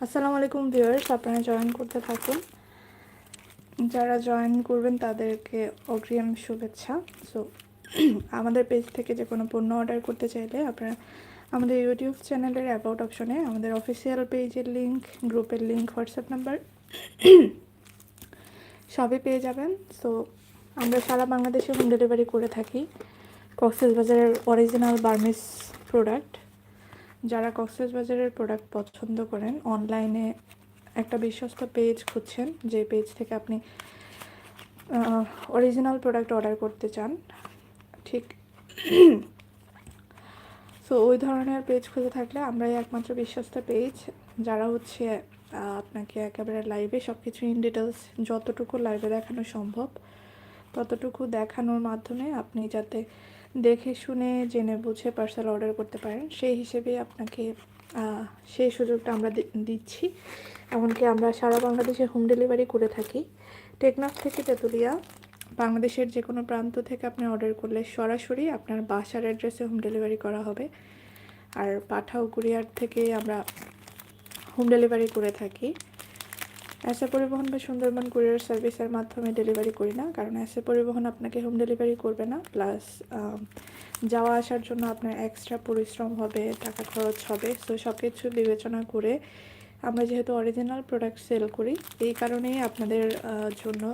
আসসালামু আলাইকুম ভিউয়ার্স, আপনারা জয়েন করতে থাকুন। যারা জয়েন করবেন তাদেরকে অগ্রিম শুভেচ্ছা। সো আমাদের পেজ থেকে যে কোনো পণ্য অর্ডার করতে চাইলে আপনারা আমাদের ইউটিউব চ্যানেলের অ্যাবাউট অপশনে আমাদের অফিসিয়াল পেজের লিংক গ্রুপের লিংক হোয়াটসঅ্যাপ নাম্বার সবই পেয়ে যাবেন। সো আমরা সারা বাংলাদেশে হোম ডেলিভারি করে থাকি। কক্সেস বাজারের অরিজিনাল বার্মিস প্রোডাক্ট যারা কক্সেস বাজারের প্রোডাক্ট পছন্দ করেন অনলাইনে একটা বিশ্বস্ত পেজ খুঁজছেন, যে পেজ থেকে আপনি অরিজিনাল প্রোডাক্ট অর্ডার করতে চান, ঠিক সো ওই ধরনের পেজ খুঁজে থাকলে আমরাই একমাত্র বিশ্বস্ত পেজ যারা হচ্ছে আপনাকে একেবারে লাইভে সব কিছু ইন ডিটেলস যতটুকু লাইভে দেখানো সম্ভব, ততটুকু দেখানোর মাধ্যমে আপনি যাতে দেখে শুনে, জেনে বুঝে পার্সেল অর্ডার করতে পারেন। সেই হিসেবে আপনাকে সেই সুযোগটা আমরা দিচ্ছি। এমনকি আমরা সারা বাংলাদেশে হোম ডেলিভারি করে থাকি। টেকনাফ থেকে তেঁতুলিয়া, বাংলাদেশের যে কোনো প্রান্ত থেকে আপনি অর্ডার করলে সরাসরি আপনার বাসার অ্যাড্রেসে হোম ডেলিভারি করা হবে। আর পাঠাও কুরিয়ার থেকে আমরা হোম ডেলিভারি করে থাকি। এসে পরিবহন বা সুন্দরবন কুরিয়ার সার্ভিসের মাধ্যমে ডেলিভারি করি না, কারণ এসে পরিবহন আপনাকে হোম ডেলিভারি করবে না প্লাস যাওয়া আসার জন্য আপনার এক্সট্রা পরিশ্রম হবে, টাকা খরচ হবে সো সব কিছু বিবেচনা করে আমরা যেহেতু অরিজিনাল প্রোডাক্ট সেল করি, এই কারণেই আপনাদের জন্য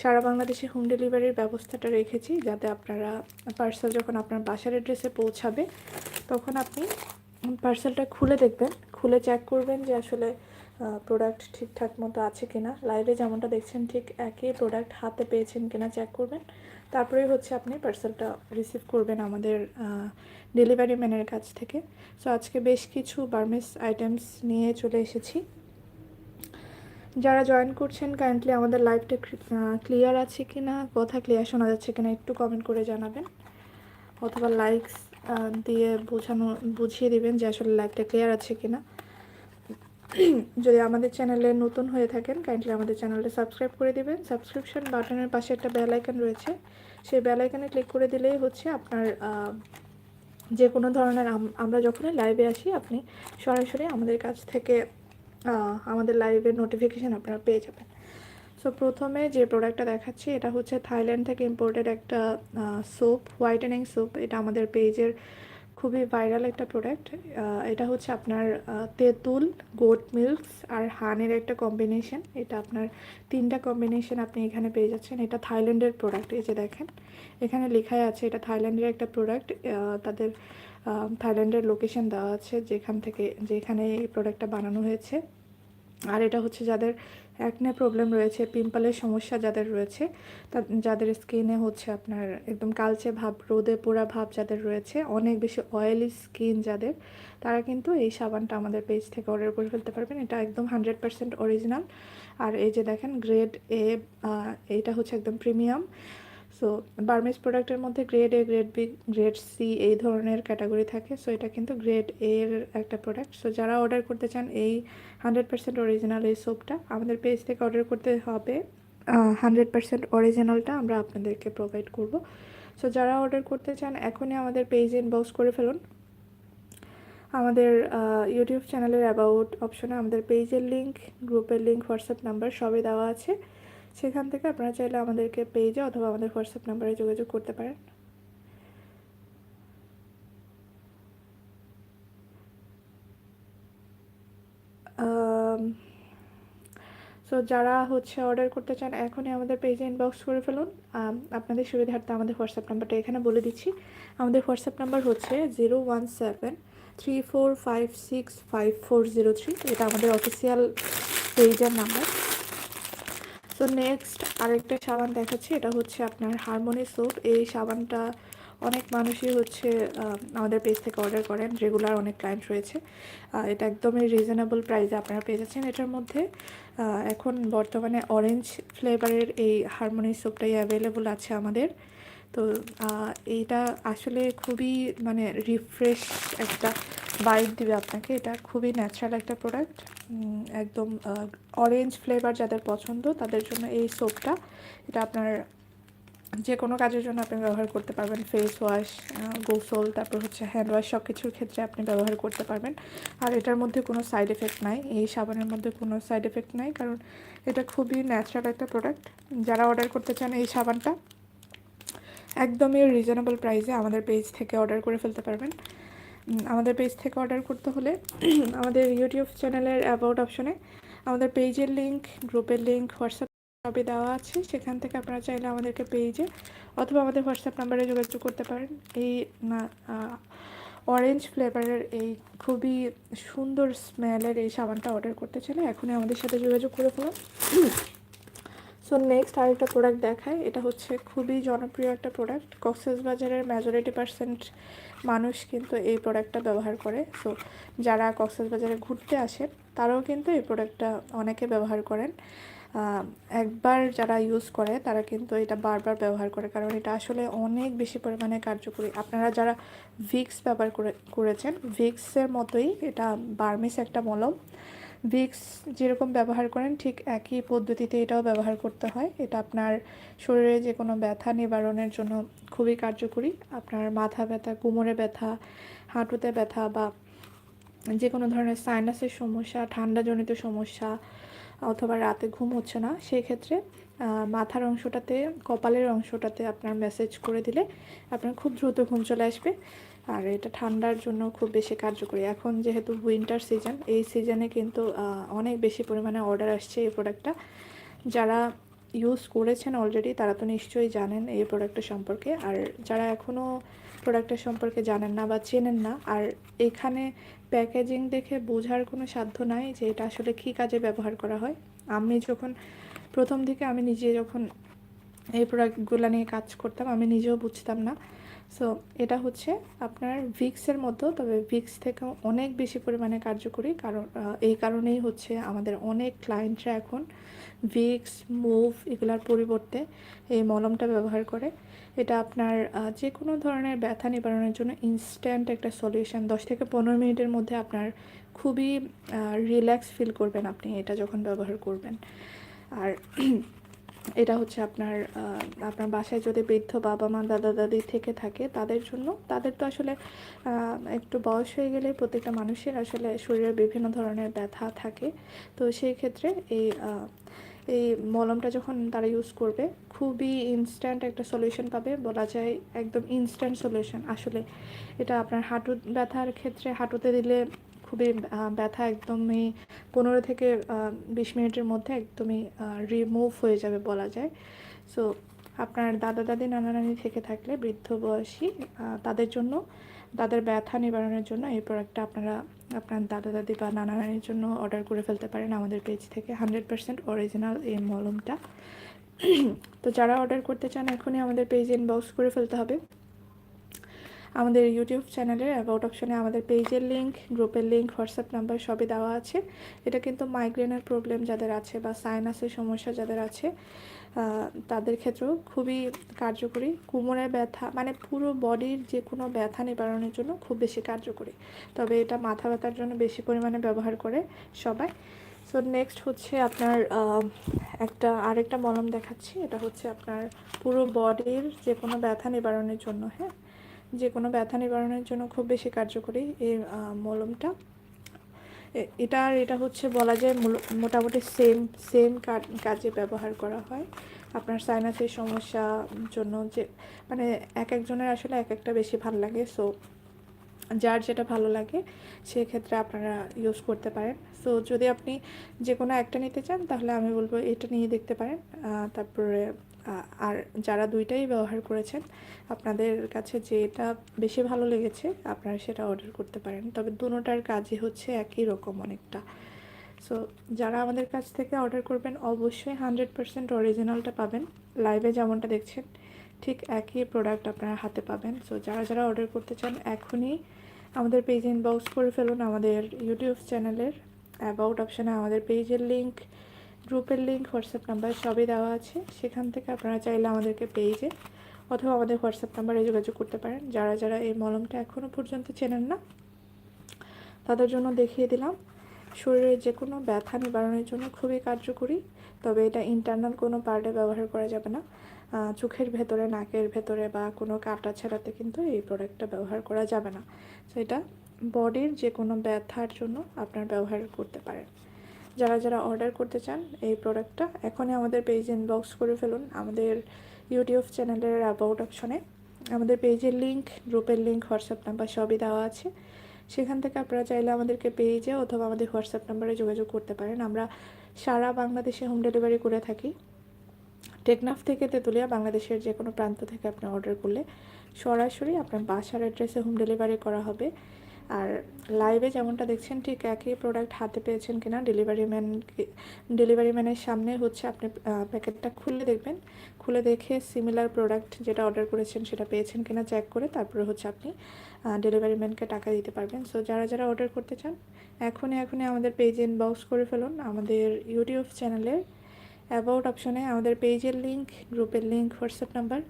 সারা বাংলাদেশে হোম ডেলিভারির ব্যবস্থাটা রেখেছি, যাতে আপনারা পার্সেল যখন আপনার বাসার অ্যাড্রেসে পৌঁছাবে, তখন আপনি পার্সেলটা খুলে দেখবেন, খুলে চেক করবেন যে আসলে প্রোডাক্ট ঠিকঠাক মতো আছে কিনা। লাইভে যেমনটা দেখছেন, ঠিক একই প্রোডাক্ট হাতে পেয়েছেন কিনা চেক করবেন। তারপরেই হচ্ছে আপনি পার্সেলটা রিসিভ করবেন আমাদের ডেলিভারি ম্যানের কাছ থেকে। সো আজকে বেশ কিছু বার্মিস আইটেমস নিয়ে চলে এসেছি। যারা জয়েন করছেন কাইন্ডলি আমাদের লাইভটা ক্লিয়ার আছে কি না কথা ক্লিয়ার শোনা যাচ্ছে কিনা, একটু কমেন্ট করে জানাবেন। অথবা লাইকস দিয়ে বোঝানো, বুঝিয়ে দিবেন যে আসলে লাইভটা ক্লিয়ার আছে কিনা। যদি আমাদের চ্যানেলে নতুন হয়ে থাকেন কাইন্ডলি আমাদের চ্যানেলটা সাবস্ক্রাইব করে দিবেন। সাবস্ক্রিপশন বাটনের পাশে একটা বেল আইকন রয়েছে। সেই বেল আইকনে ক্লিক করে দিলেই হচ্ছে আপনার যে কোনো ধরনের আমরা যখনই লাইভে আসি, আপনি সরাসরি আমাদের কাছ থেকে আমাদের লাইভের নোটিফিকেশান আপনারা পেয়ে যাবেন। সো প্রথমে যে প্রোডাক্টটা দেখাচ্ছি, এটা হচ্ছে থাইল্যান্ড থেকে ইম্পোর্টেড একটা সোপ হোয়াইটেনিং সোপ এটা আমাদের পেজের খুবই ভাইরাল একটা প্রোডাক্ট এটা হচ্ছে আপনার তেঁতুল গোট মিল্কস আর হানের একটা কম্বিনেশন এটা আপনার তিনটা কম্বিনেশন আপনি এখানে পেয়ে যাচ্ছেন। এটা থাইল্যান্ডের প্রোডাক্ট এই যে দেখেন। এখানে লেখাই আছে এটা থাইল্যান্ডের একটা প্রোডাক্ট তাদের থাইল্যান্ডের লোকেশন দেওয়া আছে যেখান থেকে, যেখানে এই প্রোডাক্টটা বানানো হয়েছে। আর এটা হচ্ছে যাদের অ্যাকনে প্রবলেম রয়েছে, পিম্পলের সমস্যা যাদের রয়েছে যাদের স্কিনে হচ্ছে আপনার একদম কালচে ভাব, রোদে পোড়া ভাব যাদের রয়েছে, অনেক বেশি অয়েলি স্কিন যাদের, তারা কিন্তু এই সাবানটা আমাদের পেজ থেকে অর্ডার করে ফেলতে পারবেন। এটা একদম হান্ড্রেড পার্সেন্ট অরিজিনাল আর এই যে দেখেন গ্রেড এ এটা হচ্ছে একদম প্রিমিয়াম সো বার্মিস প্রোডাক্টের মধ্যে grade A grade B grade C এই ধরনের ক্যাটাগরি থাকে। সো এটা কিন্তু গ্রেড এর একটা প্রোডাক্ট সো যারা অর্ডার করতে চান এই হান্ড্রেড পার্সেন্ট অরিজিনাল এই সোপটা আমাদের পেজ থেকে অর্ডার করতে হবে হান্ড্রেড পার্সেন্ট অরিজিনালটা আমরা আপনাদেরকে প্রোভাইড করব। সো যারা অর্ডার করতে চান, এখনই আমাদের পেজে ইনবক্স করে ফেলুন। আমাদের ইউটিউব চ্যানেলের অ্যাবাউট অপশনে আমাদের পেজের লিঙ্ক গ্রুপের লিঙ্ক হোয়াটসঅ্যাপ নাম্বার সবই দেওয়া আছে। সেখান থেকে আপনারা চাইলে আমাদেরকে পেজে অথবা আমাদের হোয়াটসঅ্যাপ নাম্বারে যোগাযোগ করতে পারেন। সো যারা হচ্ছে অর্ডার করতে চান, এখনই আমাদের পেজে ইনবক্স করে ফেলুন। আপনাদের সুবিধার্থে আমাদের হোয়াটসঅ্যাপ নাম্বারটা এখানে বলে দিচ্ছি। আমাদের হোয়াটসঅ্যাপ নাম্বার হচ্ছে zero one seven three four five six five four zero three এটা আমাদের অফিসিয়াল পেজের নাম্বার সো নেক্সট আরেকটা সাবান দেখাচ্ছি। এটা হচ্ছে আপনার হারমোনি সোপ এই সাবানটা অনেক মানুষই হচ্ছে আমাদের পেজ থেকে অর্ডার করেন। রেগুলার অনেক ক্লায়েন্ট রয়েছে। এটা একদমই রিজনেবল প্রাইসে আপনারা পেয়ে যাচ্ছেন। এটার মধ্যে এখন বর্তমানে অরেঞ্জ ফ্লেভারের এই হারমোনি সোপটাই অ্যাভেলেবল আছে আমাদের। তো এইটা আসলে খুবই মানে রিফ্রেশ একটা বাইট দিবে আপনাকে। এটা খুবই ন্যাচারাল একটা প্রোডাক্ট একদম অরেঞ্জ ফ্লেভার যাদের পছন্দ, তাদের জন্য এই সোপটা এটা আপনার যে কোনো কাজের জন্য আপনি ব্যবহার করতে পারবেন। ফেস ওয়াশ গোসল, তারপর হচ্ছে হ্যান্ড ওয়াশ সব কিছুর ক্ষেত্রে আপনি ব্যবহার করতে পারবেন। আর এটার মধ্যে কোনো সাইড এফেক্ট নাই। এই সাবানের মধ্যে কোনো সাইড এফেক্ট নাই, কারণ এটা খুবই ন্যাচারাল একটা প্রোডাক্ট যারা অর্ডার করতে চান এই সাবানটা, একদমই রিজনেবল প্রাইসে আমাদের পেজ থেকে অর্ডার করে ফেলতে পারবেন। আমাদের পেজ থেকে অর্ডার করতে হলে আমাদের ইউটিউব চ্যানেলের অ্যাবাউট অপশনে আমাদের পেজের লিঙ্ক গ্রুপের লিঙ্ক হোয়াটসঅ্যাপ সবই দেওয়া আছে। সেখান থেকে আপনারা চাইলে আমাদেরকে পেজে অথবা আমাদের হোয়াটসঅ্যাপ নাম্বারে যোগাযোগ করতে পারেন। এই অরেঞ্জ ফ্লেভারের এই খুবই সুন্দর স্মেলের এই সাবানটা অর্ডার করতে চাইলে এখনই আমাদের সাথে যোগাযোগ করে ফেলুন। সো নেক্সট আরেকটা প্রোডাক্ট দেখায় এটা হচ্ছে খুবই জনপ্রিয় একটা প্রোডাক্ট কক্সেস বাজারের মেজরিটি পার্সেন্ট মানুষ কিন্তু এই প্রোডাক্টটা ব্যবহার করে। সো যারা কক্সেস বাজারে ঘুরতে আসে তারাও কিন্তু এই প্রোডাক্টটা অনেকে ব্যবহার করেন। একবার যারা ইউজ করে, তারা কিন্তু এটা বারবার ব্যবহার করে। কারণ এটা আসলে অনেক বেশি পরিমাণে কার্যকরী। আপনারা যারা ভিক্স ব্যবহার করে, করেছেন ভিক্সের মতোই এটা বার্মিস একটা মলম। ভিক্স যেরকম ব্যবহার করেন, ঠিক একই পদ্ধতিতে এটাও ব্যবহার করতে হয়। এটা আপনার শরীরে যে কোনো ব্যথা নিবারণের জন্য খুবই কার্যকরী। আপনার মাথা ব্যথা, কোমরে ব্যথা, হাঁটুতে ব্যথা বা যে কোনো ধরনের সাইনাসের সমস্যা, ঠান্ডাজনিত সমস্যা অথবা রাতে ঘুম হচ্ছে না সেই ক্ষেত্রে মাথার অংশটাতে, কপালের অংশটাতে আপনার মেসেজ করে দিলে আপনার খুব দ্রুত ঘুম চলে আসবে। আর এটা ঠান্ডার জন্য খুব বেশি কার্যকরী। এখন যেহেতু উইন্টার সিজন এই সিজনে কিন্তু অনেক বেশি পরিমাণে অর্ডার আসছে এই প্রোডাক্টটা যারা ইউজ করেছেন অলরেডি তারা তো নিশ্চয়ই জানেন এই প্রোডাক্টটা সম্পর্কে। আর যারা এখনও প্রোডাক্টের সম্পর্কে জানেন না বা চেনেন না, আর এখানে প্যাকেজিং দেখে বোঝার কোনো সাধ্য নাই যে এটা আসলে কী কাজে ব্যবহার করা হয়। আমি যখন প্রথম দিকে আমি নিজে যখন এই প্রোডাক্টগুলো নিয়ে কাজ করতাম, আমি নিজেও বুঝতাম না। সো এটা হচ্ছে আপনার ভিক্সের মতো তবে ভিক্স থেকেও অনেক বেশি পরিমাণে কার্যকরী। কারণ এই কারণেই হচ্ছে আমাদের অনেক ক্লায়েন্টরা এখন ভিক্স মুভ এগুলার পরিবর্তে এই মলমটা ব্যবহার করে। এটা আপনার যে কোনো ধরনের ব্যথা নিবারণের জন্য ইনস্ট্যান্ট একটা সলিউশন দশ থেকে পনেরো মিনিটের মধ্যে আপনার খুবই রিল্যাক্স ফিল করবেন আপনি এটা যখন ব্যবহার করবেন। আর এটা হচ্ছে আপনার আপনার বাসায় যদি বৃদ্ধ বাবা মা, দাদা দাদি থেকে থাকে তাদের জন্য, তাদের তো আসলে একটু বয়স হয়ে গেলে প্রত্যেকটা মানুষের আসলে শরীরে বিভিন্ন ধরনের ব্যথা থাকে। তো সেই ক্ষেত্রে এই এই মলমটা যখন তারা ইউজ করবে, খুবই ইনস্ট্যান্ট একটা সলিউশন পাবে, বলা যায় একদম ইনস্ট্যান্ট সলিউশন আসলে এটা আপনার হাঁটু ব্যথার ক্ষেত্রে, হাঁটুতে দিলে খুবই ব্যথা একদমই পনেরো থেকে বিশ মিনিটের মধ্যে একদমই রিমুভ হয়ে যাবে বলা যায়। সো আপনার দাদা, দাদি, নানা, নানি থেকে থাকলে বৃদ্ধ বয়সী তাদের জন্য, তাদের ব্যথা নিবারণের জন্য এই প্রোডাক্টটা আপনারা, আপনার দাদা, দাদি বা নানা, নানির জন্য অর্ডার করে ফেলতে পারেন আমাদের পেজ থেকে। হান্ড্রেড পার্সেন্ট অরিজিনাল এই মলমটা। তো যারা অর্ডার করতে চান, এখনই আমাদের পেজ ইনবক্স করে ফেলতে হবে। আমাদের ইউটিউব চ্যানেলের অ্যাবাউট অপশনে আমাদের পেজের লিঙ্ক গ্রুপের লিঙ্ক হোয়াটসঅ্যাপ নাম্বার সবই দেওয়া আছে। এটা কিন্তু মাইগ্রেনের প্রবলেম যাদের আছে বা সাইনাসের সমস্যা যাদের আছে তাদের ক্ষেত্রেও খুবই কার্যকরী। কোমরের ব্যথা মানে পুরো বডির যে কোনো ব্যথা নিবারণের জন্য খুব বেশি কার্যকরী। তবে এটা মাথা ব্যথার জন্য বেশি পরিমাণে ব্যবহার করে সবাই। সো নেক্সট হচ্ছে আপনার একটা, আরেকটা মলম দেখাচ্ছি। এটা হচ্ছে আপনার পুরো বডির যে কোনো ব্যথা নিবারণের জন্য হ্যাঁ? যে কোনো ব্যথা নিবারণের জন্য খুব বেশি কার্যকরী এই মলমটা। এটা আর এটা হচ্ছে বলা যায় মোটামুটি সেম সেম কাজে ব্যবহার করা হয়। আপনার সাইনাসের সমস্যার জন্য যে মানে এক একজনের আসলে এক একটা বেশি ভালো লাগে, সো যার যেটা ভালো লাগে সেক্ষেত্রে আপনারা ইউজ করতে পারেন। সো যদি আপনি যে কোনো একটা নিতে চান, তাহলে আমি বলব এটা নিয়ে দেখতে পারেন। তারপরে আর যারা দুইটাই ব্যবহার করেছেন, আপনাদের কাছে যেটা বেশি ভালো লেগেছে, আপনারা সেটা অর্ডার করতে পারেন। তবে দুটোটার কাজই হচ্ছে একই রকম অনেকটা। সো যারা আমাদের কাছ থেকে অর্ডার করবেন, অবশ্যই হান্ড্রেড পার্সেন্ট অরিজিনালটা পাবেন। লাইভে যেমনটা দেখছেন, ঠিক একই প্রোডাক্ট আপনারা হাতে পাবেন। সো যারা যারা অর্ডার করতে চান, এখনই আমাদের পেজ ইনবক্স করে ফেলুন আমাদের ইউটিউব চ্যানেলের অ্যাবাউট অপশানে আমাদের পেজের লিঙ্ক গ্রুপের লিঙ্ক হোয়াটসঅ্যাপ নাম্বার সবই দেওয়া আছে। সেখান থেকে আপনারা চাইলে আমাদেরকে পেজে অথবা আমাদের হোয়াটসঅ্যাপ নাম্বারে যোগাযোগ করতে পারেন। যারা যারা এই মলমটা এখনও পর্যন্ত চেনেন না, তাদের জন্য দেখিয়ে দিলাম। শরীরের যে কোনো ব্যথা নিবারণের জন্য খুবই কার্যকরী, তবে এটা ইন্টারনাল কোনো পার্টে ব্যবহার করা যাবে না। চোখের ভেতরে, নাকের ভেতরে বা কোনো কাটা ছেঁড়াতে কিন্তু এই প্রোডাক্টটা ব্যবহার করা যাবে না। তো এটা বডির যে কোনো ব্যথার জন্য আপনার ব্যবহার করতে পারেন। যারা যারা অর্ডার করতে চান এই প্রোডাক্টটা এখনই আমাদের পেজ ইনবক্স করে ফেলুন। আমাদের ইউটিউব চ্যানেলের অ্যাবাউট অপশনে আমাদের পেজের লিঙ্ক গ্রুপের লিঙ্ক হোয়াটসঅ্যাপ নাম্বার সবই দেওয়া আছে। সেখান থেকে আপনারা চাইলে আমাদেরকে পেজে অথবা আমাদের হোয়াটসঅ্যাপ নাম্বারে যোগাযোগ করতে পারেন। আমরা সারা বাংলাদেশে হোম ডেলিভারি করে থাকি। টেকনাফ থেকে তেঁতুলিয়া, বাংলাদেশের যে কোনো প্রান্ত থেকে আপনি অর্ডার করলে সরাসরি আপনার বাসার অ্যাড্রেসে হোম ডেলিভারি করা হবে। আর লাইভে যেমনটা দেখছেন, ঠিক একই প্রোডাক্ট হাতে পেয়েছেন কিনা ডেলিভারি ম্যান ডেলিভারি ম্যানের সামনে হচ্ছে আপনি প্যাকেটটা খুলে দেখবেন। খুলে দেখে সিমিলার প্রোডাক্ট যেটা অর্ডার করেছেন সেটা পেয়েছেন কিনা চেক করে তারপরে হচ্ছে আপনি ডেলিভারি ম্যানকে টাকা দিতে পারবেন। সো যারা যারা অর্ডার করতে চান, এখনই এখনই আমাদের পেজে ইনবক্স করে ফেলুন। আমাদের ইউটিউব চ্যানেলের অ্যাবাউট অপশনে আমাদের পেজের লিঙ্ক গ্রুপের লিঙ্ক হোয়াটসঅ্যাপ নাম্বার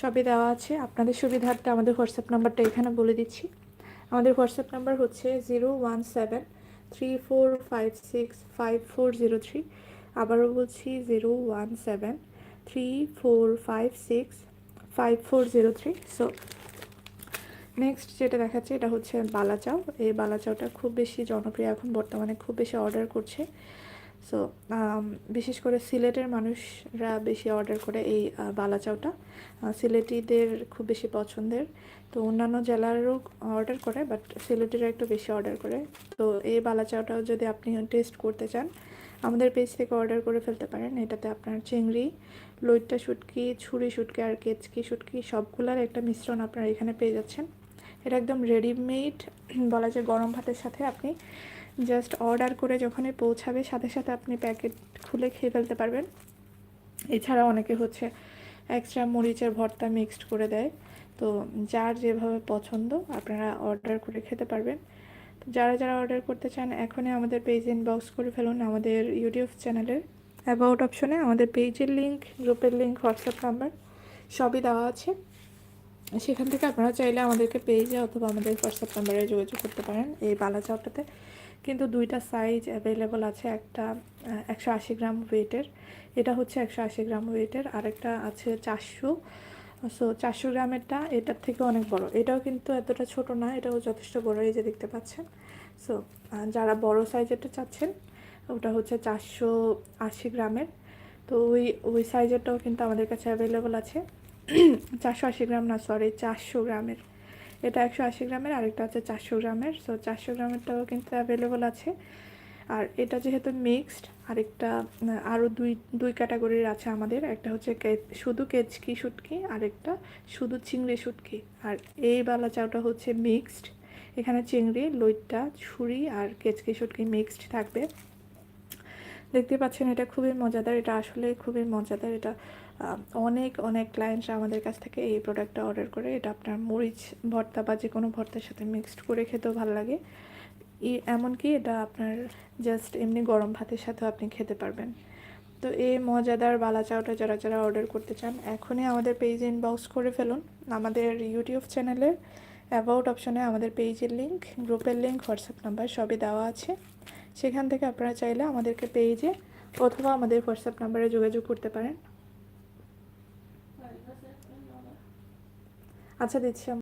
সবই দেওয়া আছে। আপনাদের সুবিধার্থে আমাদের হোয়াটসঅ্যাপ নাম্বারটা এখানে বলে দিচ্ছি। আমাদের হোয়াটসঅ্যাপ নাম্বার হচ্ছে zero one seven three four five six five four zero three. আবারও বলছি zero one seven three four five six five four zero three. So next যেটা দেখাচ্ছে এটা হচ্ছে বালাচাও। এই বালাচাওটা খুব বেশি জনপ্রিয় এখন বর্তমানে খুব বেশি অর্ডার করছে। সো বিশেষ করে সিলেটের মানুষরা বেশি অর্ডার করে এই আহ, বালাচাওটা সিলেটিদের খুব বেশি পছন্দের। তো অন্যান্য জেলারও অর্ডার করে বাট সিলেটিরা একটু বেশি অর্ডার করে। তো এই বালাচাওটাও যদি আপনি টেস্ট করতে চান আমাদের পেজ থেকে অর্ডার করে ফেলতে পারেন। এটাতে আপনার চিংড়ি লইট্টা শুটকি ছুরি শুটকি আর কেচকি শুটকি সবগুলার একটা মিশ্রণ আপনারা এখানে পেয়ে যাচ্ছেন। এটা একদম রেডিমেড বলা যায় গরম ভাতের সাথে আপনি জাস্ট অর্ডার করে যখনই পৌঁছাবে, সাথে সাথে আপনি প্যাকেট খুলে খেয়ে ফেলতে পারবেন। এছাড়া অনেকে হচ্ছে এক্সট্রা মরিচের ভর্তা মিক্সড করে দেয়। তো যার যেভাবে পছন্দ, আপনারা অর্ডার করে খেতে পারবেন। যারা যারা অর্ডার করতে চান, এখনই আমাদের পেজ ইনবক্স করে ফেলুন আমাদের ইউটিউব চ্যানেলের অ্যাবাউট অপশনে আমাদের পেজের লিঙ্ক গ্রুপের লিঙ্ক হোয়াটসঅ্যাপ নাম্বার সবই দেওয়া আছে। সেখান থেকে আপনারা চাইলে আমাদেরকে পেজে অথবা আমাদের হোয়াটসঅ্যাপ নাম্বারে যোগাযোগ করতে পারেন এই বালা চাউটাতে কিন্তু দুইটা সাইজ অ্যাভেলেবল আছে, একটা একশো আশি গ্রাম ওয়েটের এটা হচ্ছে একশো আশি গ্রাম ওয়েটের আরেকটা আছে চারশো সো চারশো গ্রামেরটা এটার থেকে অনেক বড়। এটাও কিন্তু এতটা ছোট না, এটাও যথেষ্ট বড় এই যে দেখতে পাচ্ছেন। সো যারা বড় সাইজেরটা চাচ্ছেন, ওটা হচ্ছে চারশো আশি গ্রামের। তো ওই ওই সাইজেরটাও কিন্তু আমাদের কাছে অ্যাভেলেবল আছে। চারশো আশি গ্রাম না সরি চারশো গ্রামের। এটা একশো আশি গ্রামের, আরেকটা আছে চারশো গ্রামের। সো চারশো গ্রামেরটাও কিন্তু অ্যাভেলেবল আছে। আর এটা যেহেতু মিক্সড আরেকটা আরও দুই দুই ক্যাটাগরির আছে আমাদের। একটা হচ্ছে শুধু কেচকি শুটকি, আরেকটা শুধু চিংড়ি শুটকি। আর এই বালা চাউটা হচ্ছে মিক্সড এখানে চিংড়ি, লইট্টা, ছুরি আর কেচকি শুটকি মিক্সড থাকবে। দেখতে পাচ্ছেন এটা খুবই মজাদার, এটা আসলে খুবই মজাদার, এটা অনেক অনেক ক্লায়েন্টরা আমাদের কাছ থেকে এই প্রোডাক্টটা অর্ডার করে। এটা আপনার মরিচ, ভর্তা বা যে কোনো ভর্তার সাথে মিক্সড করে খেতেও ভালো লাগে। এমনকি এটা আপনার জাস্ট এমনি গরম ভাতের সাথেও আপনি খেতে পারবেন। তো এই মজাদার বালা চাউটা যারা যারা অর্ডার করতে চান, এখনই আমাদের পেজে ইনবক্স করে ফেলুন। আমাদের ইউটিউব চ্যানেলের অ্যাবাউট অপশনে আমাদের পেজের লিঙ্ক গ্রুপের লিঙ্ক হোয়াটসঅ্যাপ নাম্বার সবই দেওয়া আছে। সেখান থেকে আপনারা চাইলে আমাদেরকে পেজে অথবা আমাদের হোয়াটসঅ্যাপ নাম্বারে যোগাযোগ করতে পারেন। আচ্ছা দিচ্ছি।